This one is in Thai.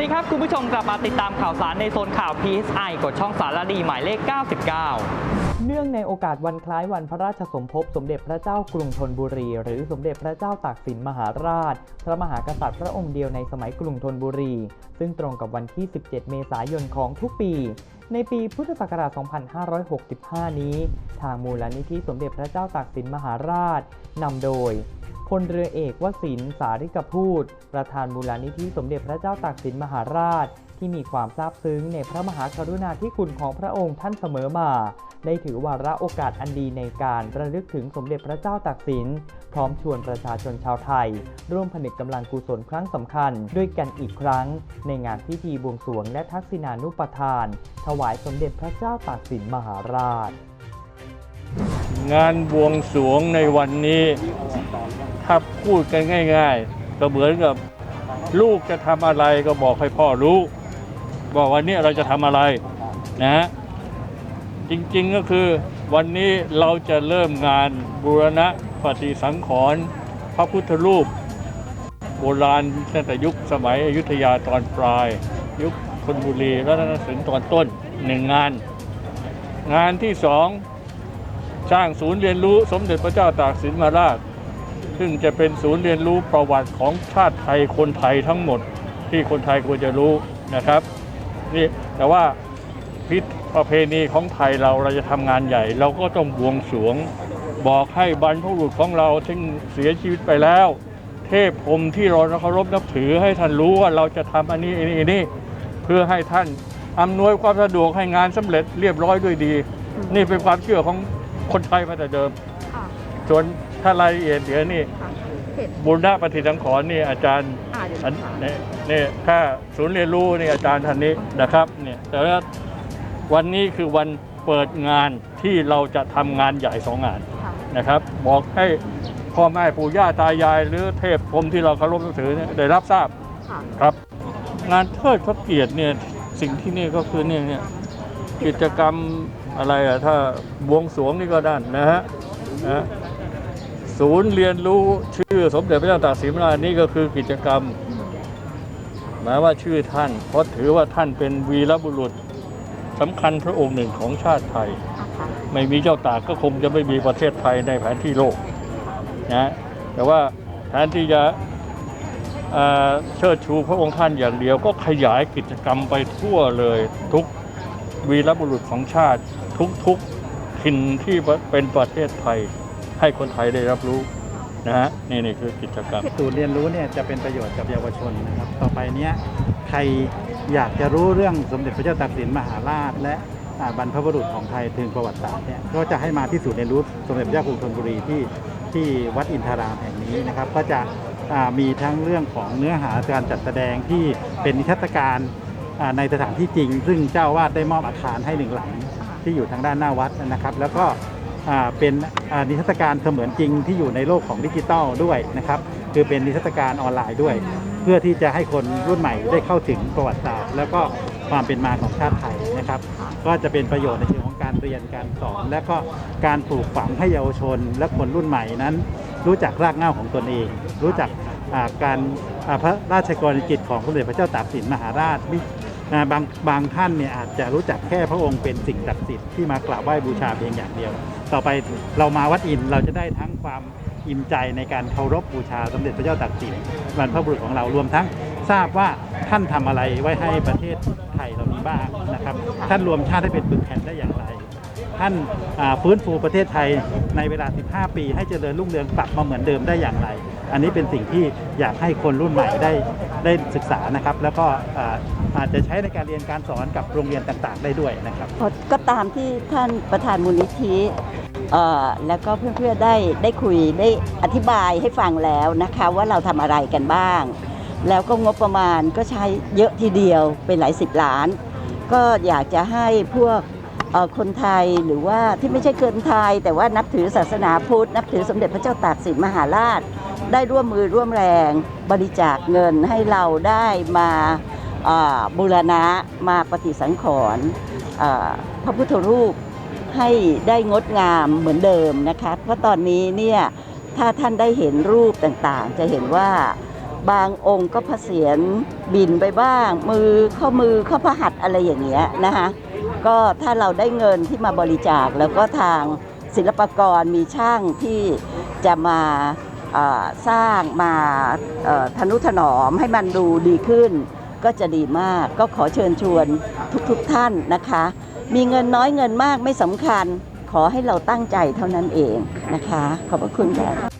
ดีครับ คุณผู้ชมกลับมาติดตามข่าวสารในโซนข่าว PSI กดช่องสารดีหมายเลข 99 เนื่องในโอกาสวันคล้ายวันพระราชสมภพสมเด็จพระเจ้ากรุงธนบุรี หรือสมเด็จพระเจ้าตากสินมหาราช พระมหากษัตริย์พระองค์เดียวในสมัยกรุงธนบุรี ซึ่งตรงกับวันที่ 17 เมษายนของทุกปี ในปีพุทธศักราช 2565 นี้ ทางมูลนิธิสมเด็จพระเจ้าตากสินมหาราชนำโดย พลเรือเอกวสินสาริกพูด ประธานมูลนิธิสมเด็จพระเจ้าตากสินมหาราช ที่มีความซาบซึ้งในพระมหากรุณาธิคุณของพระองค์ท่านเสมอมา ได้ถือวาระโอกาสอันดีในการระลึกถึงสมเด็จพระเจ้าตากสิน พร้อมชวนประชาชนชาวไทย ร่วมผนึกกำลังกุศลครั้งสำคัญ ด้วยกันอีกครั้ง ในงานพิธีบวงสรวงและทักษิณานุปทาน ถวายสมเด็จพระเจ้าตากสินมหาราช งานบวงสรวงในวันนี้ ถ้าพูดกันง่าย ๆ ก็เหมือนกับลูกจะทำอะไรก็บอกให้พ่อรู้ว่าวันนี้เราจะทำอะไรนะฮะจริงๆก็คือวันนี้เราจะเริ่มงานบูรณะปฏิสังขรณ์พระพุทธรูป โบราณตั้งแต่ยุคสมัยอยุธยาตอนปลาย ยุคธนบุรีแล้วนถึงตอนต้นหนึ่งงาน งานที่สองสร้างศูนย์เรียนรู้สมเด็จพระเจ้าตากสินมหาราช ซึ่งจะเป็นศูนย์เรียนรู้ประวัติของชาติไทยคนไทยทั้งหมดที่คนไทยควรจะรู้นะครับนี่แต่ว่าพิษประเพณีของไทยเราเราจะทำงานใหญ่ เราก็ต้องบวงสรวง บอกให้บรรพบุรุษของเราซึ่งเสียชีวิตไปแล้ว เทพพรมที่เราเคารพนับถือให้ท่านรู้ว่าเราจะทำอันนี้อันนี้อันนี้เพื่อให้ท่านอำนวยความสะดวกให้งานสำเร็จเรียบร้อยด้วยดี นี่เป็นความเชื่อของคนไทยมาแต่เดิม ส่วนถ้ารายละเอียดเดี๋ยวนี่ค่ะเห็นบุญนาปฏิสังขรณ์นี่อาจารย์อ่าเดี๋ยวอันถามนี่นี่ถ้าศูนย์เรียนรู้นี่อาจารย์ท่านนี้นะครับเนี่ยแต่ว่าวันนี้คือวันเปิดงานที่เราจะทำงานใหญ่สองงาน ค่ะนะครับบอกให้พ่อแม่ปู่ย่าตายาย หรือเทพพรหมที่เราเคารพนับถือเนี่ยได้รับทราบค่ะครับ งานเทิดพระเกียรติเนี่ยสิ่งที่นี่ก็คือเนี่ยเนี่ยกิจกรรมอะไรอะถ้าบวงสรวงนี่ก็ด้านนะฮะนะฮะ ศูนย์เรียนรู้ชื่อสมเด็จพระเจ้าตากสินมหาราชนี่ก็คือกิจกรรม หมายว่าชื่อท่าน เพราะถือว่าท่านเป็นวีรบุรุษสำคัญพระองค์หนึ่งของชาติไทย ไม่มีเจ้าตากก็คงจะไม่มีประเทศไทยในแผนที่โลกนะแต่ว่าแทนที่จะเชิดชูพระองค์ท่านอย่างเดียว ก็ขยายกิจกรรมไปทั่วเลยทุกวีรบุรุษของชาติทุกทุกถิ่นที่เป็นประเทศไทย ให้คนไทยได้รับรู้นะฮะนี่นี่คือกิจกรรม ศูนย์เรียนรู้เนี่ยจะเป็นประโยชน์กับเยาวชนนะครับ ต่อไปเนี้ยใครอยากจะรู้เรื่องสมเด็จพระเจ้าตากสินมหาราช และอ่าบรรพบุรุษของไทยถึงประวัติศาสตร์เนี่ยก็จะให้มาที่ศูนย์เรียนรู้สมเด็จพระเจ้ากรุงธนบุรีที่ที่วัดอินทารามแห่งนี้นะครับ ก็จะอ่ามีทั้งเรื่องของเนื้อหาการจัดแสดงที่เป็นนิทรรศการอ่าในสถานที่จริง ซึ่งเจ้าอาวาดได้มอบอาคารให้หนึ่งหลังที่อยู่ทางด้านหน้าวัดนะครับ แล้วก็ เป็นนิทรรศการเสมือนจริงที่อยู่ในโลกของดิจิทัลด้วยนะครับ คือเป็นนิทรรศการออนไลน์ด้วย เพื่อที่จะให้คนรุ่นใหม่ได้เข้าถึงประวัติศาสตร์ แล้วก็ความเป็นมาของชาติไทยนะครับ ก็จะเป็นประโยชน์ในเชิงของการเรียนการสอน และก็การปลูกฝังให้เยาวชน และคนรุ่นใหม่นั้น รู้จักรากเหง้าของตนเอง รู้จักการพระราชกรณียกิจของสมเด็จพระเจ้าตากสินมหาราชมิ นะบางบางท่านเนี่ยอาจจะรู้จักแค่พระองค์เป็นสิ่งศักดิ์สิทธิ์ที่มากราบไหว้บูชาเพียงอย่างเดียว ต่อไปเรามาวัดอินเราจะได้ทั้งความอิ่มใจในการเคารพบูชาสมเด็จพระเจ้าตากสินบรรพบุรุษของเรารวมทั้งทราบว่าท่านทำอะไรไว้ให้ประเทศไทยเรานี้บ้างนะครับ ท่านรวมชาติให้เป็นปึกแผ่นได้อย่างไร ท่านฟื้นฟูประเทศไทยในเวลา 15 ปี ให้เจริญรุ่งเรืองกลับมาเหมือนเดิมได้อย่างไร อันนี้เป็นสิ่งที่อยากให้คนรุ่นใหม่ได้ได้ศึกษานะครับ แล้วก็ อาจจะใช้ในการเรียนการสอนกับโรงเรียนต่างๆ ได้ด้วยนะครับ ก็ตามที่ท่านประธานมูลนิธิแล้วก็เพื่อนๆได้ได้คุยได้อธิบายให้ฟังแล้วนะคะว่าเราทำอะไรกันบ้าง แล้วก็งบประมาณก็ใช้เยอะทีเดียวเป็นหลายสิบล้าน ก็อยากจะให้พวกคนไทยหรือว่าที่ไม่ใช่คนไทย แต่ว่านับถือศาสนาพุทธ นับถือสมเด็จพระเจ้าตากสินมหาราช ได้ร่วมมือร่วมแรงบริจาคเงินให้เราได้มา บูรณะมาปฏิสังขรณ์พระพุทธรูปให้ได้งดงามเหมือนเดิมนะคะเพราะตอนนี้เนี่ยถ้าท่านได้เห็นรูปต่างๆ จะเห็นว่าบางองค์ก็พระเศียรบินไปบ้าง มือข้อมือข้อพระหัตอะไรอย่างเงี้ยนะคะก็ถ้าเราได้เงินที่มาบริจาคแล้วก็ทางศิลปกรมีช่างที่จะมาสร้างมาเอ่อทนุถนอมให้มันดูดีขึ้น ก็จะดีมากก็ขอเชิญชวนทุกๆทท่านนะคะ มีเงินน้อยเงินมากไม่สำคัญ ขอให้เราตั้งใจเท่านั้นเองนะคะ ขอบพระคุณค่ะ